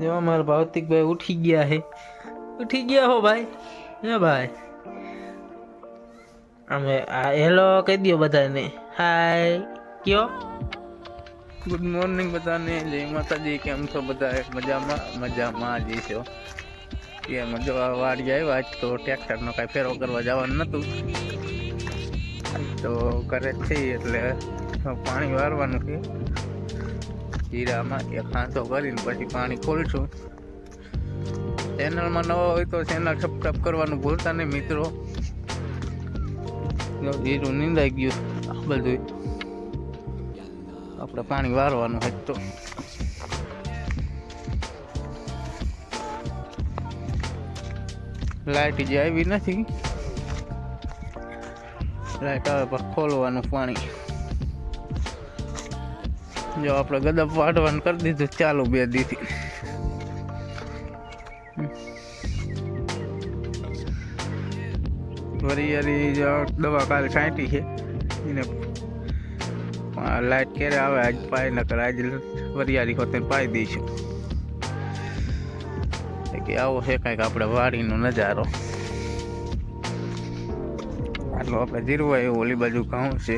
જો અમારા ભૌતિકભાઈ ઉઠી ગયા હે ઉઠી ગયા હો ભાઈ હે ભાઈ અમે આ હેલો કહી દો બધાને હાય કયો ગુડ મોર્નિંગ બધાને જય માતાજી કેમ છો બધા મજામાં મજામાં જ છો એ મજો વાડી આવ્યા આજ તો ટ્રેક્ટરનો કાંઈ ફેરો કરવા જવાનું નહોતું આજ તો ઘરે જ છીએ એટલે પાણી વારવાનું છે જીરામાં એક હાંધો કરીને પછી પાણી ખોલશું ચેનલમાં નવા હોય તો ચેનલ સબસ્ક્રાઈબ કરવાનું ભૂલતા નહીં મિત્રો. જીરું નીંદાઈ ગયું આ બધું આપણે પાણી વારવાનું હોય તો. લાઇટ જે આવી નથી. લાઇટ આવે પર ખોલવાનું પાણી. જો આપણે ગદપ વાટવાનું કરી દીધું. ચાલુ બે દીથી. વરિયાળી દવા કાલે છાંટી છે. એને લાઈટ ક્યારે આવે? આજ પાય નકર આજ વરિયાળી હોતે પાઈ દઈશું. કે આવો છે કાંઈક આપણે વાડીનો નજારો. આટલો આપણે જીરવા એવું ઓલી બાજુ ઘઉં છે.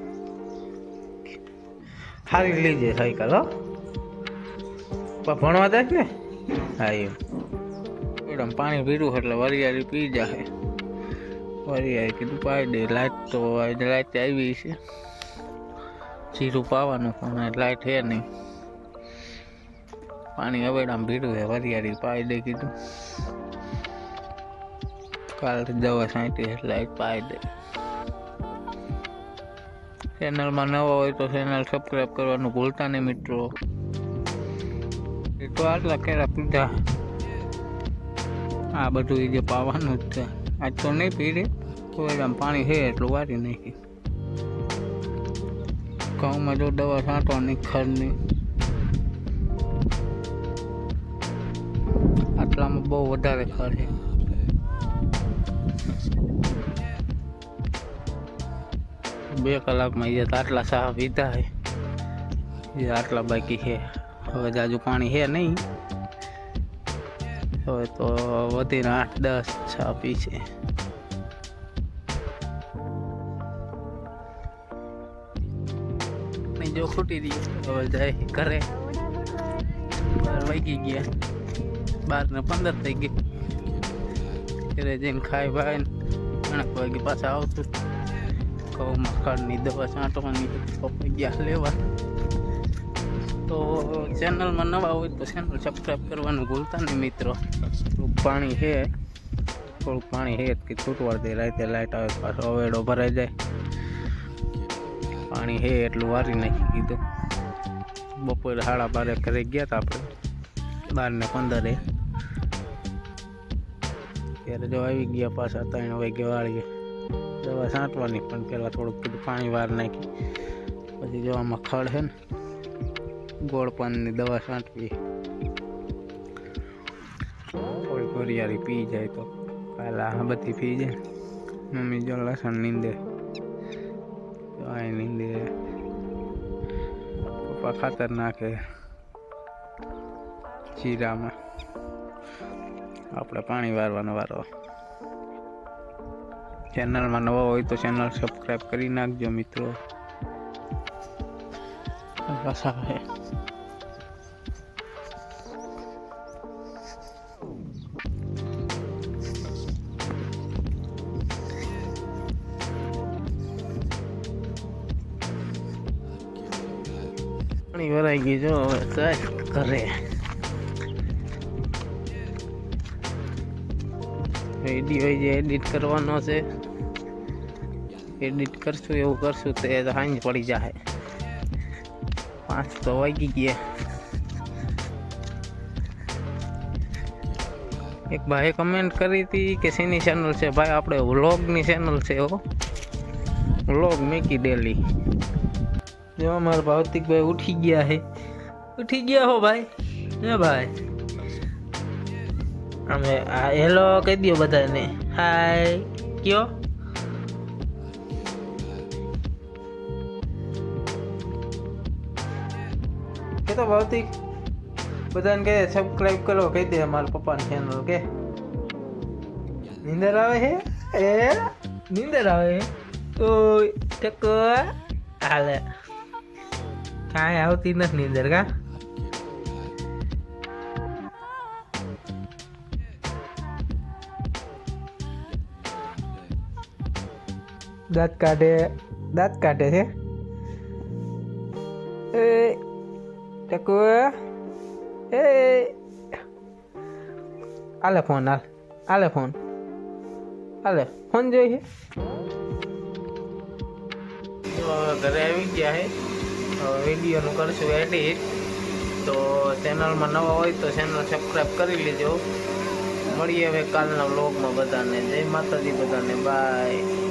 સારી લીજે સાયકલ, હો. ભણવા દેખ ને? હા, એમ. પાણી પીડું એટલે વરિયાળી પી જાય વરિયાળી કીધું પાડી દે, લાઈટ તો લાઈટ આવી છે. જીરું પાવાનું પણ લાઈટ હે નહીં. પાણી હવેડામાં ભીડું હે, વરિયાળી પાઈ દે કીધું. કાલ દવા સાંટી લાઈટ પાઈ દે. ચેનલમાં નવા હોય તો ચેનલ સબસ્ક્રાઈબ કરવાનું ભૂલતા નહીં મિત્રો. એ તો આટલા કેરા પીધા. આ બધું એ જે પાવાનું જ છે. આજ તો નહીં પીડે એમ પાણી છે એટલું વારી નાખી. ઘઉંમાં જો દવા છાંટવાની ખરની આટલામાં બહુ વધારે ખર છે. બે કલાકમાં એ આટલા સાહ પીધા છે એ આટલા બાકી છે. હવે જાજુ પાણી છે નહીં. હવે તો વધીને આઠ દસ છા પી છે. જો ખૂટી રહી. હવે જાય ઘરે. બાર વાગી ગયા. બાર ને પંદર થઈ ગઈ. ઘરે જઈને ખાઈ ભાઈ અણક વાગે પાછા આવતું ઘઉંમાં ખાડની દવા છાંટવાની પપ્પા ગયા લેવા. તો ચેનલમાં નવા હોય તો ચેનલ સબસ્ક્રાઈબ કરવાનું ભૂલતા નહીં મિત્રો. થોડુંક પાણી છે, થોડુંક પાણી છે કે છૂટવા દે રાતે લાઇટ આવે, પાછો અવેડો ભરાઈ જાય. પાણી છે એટલું વારી નાખી કીધું બપોરે સાડા બારે ઘરે ગયા હતા આપણે, બાર ને પંદરે. ત્યારે જો આવી ગયા પાછા ત્રણ વાગે વાળીએ. દવા છાંટવાની પણ પહેલાં થોડુંક કીધું પાણી વાર નાખી પછી જો આમાં ખડ છે ને ગોળ પાનની દવા છાંટવી થોડી વરિયાળી પી જાય તો કાલે આ બધી પી જાય મમ્મી જો લસણ નીંદે આ નીંદે પપ્પા ખાતર નાખે જીરામાં આપણે પાણી વારવાનો વારો ચેનલમાં નવા હોય તો ચેનલ સબસ્ક્રાઈબ કરી નાખજો મિત્રો પાછા હે પાણી ભરાઈ ગઈ જો હવે સાહેબ કરે વિડીયો જે એડિટ કરવાનો છે એડિટ કરશું એવું કરશું તો એ તો સાંજ પડી જાય પાંચ તો વાગી ગયા એક ભાઈએ કમેન્ટ કરી હતી કે શેની ચેનલ છે ભાઈ આપણે વ્લોગની ચેનલ છે હો વ્લોગ મેકી ડેલી જો અમારા ભૌતિકભાઈ ઉઠી ગયા છે ઉઠી ગયા હો ભાઈ હે ભાઈ અમે હેલો કહી દો બધાને. હાય કયો? કે તો ભૌતિક. બધાને કહે સબસ્ક્રાઇબ કરો, કહી દે મારા પપ્પાની ચેનલ કે? નીંદર આવે છે એ, નીંદર આવે તો ટકો હાલે. કાંઈ આવતી નથી નીંદર, કા? દાંત કાઢે દાંત કાઢે છે એ ટકો એ આલે ફોન હાલ આલે ફોન હાલે ફોન જોઈએ તો ઘરે આવી ગયા છે વિડીયોનું કરશું એડિટ તો ચેનલમાં નવા હોય તો ચેનલ સબસ્ક્રાઈબ કરી લેજો મળીએ હવે કાલના વ્લોગમાં બધાને જય માતાજી બધાને બાય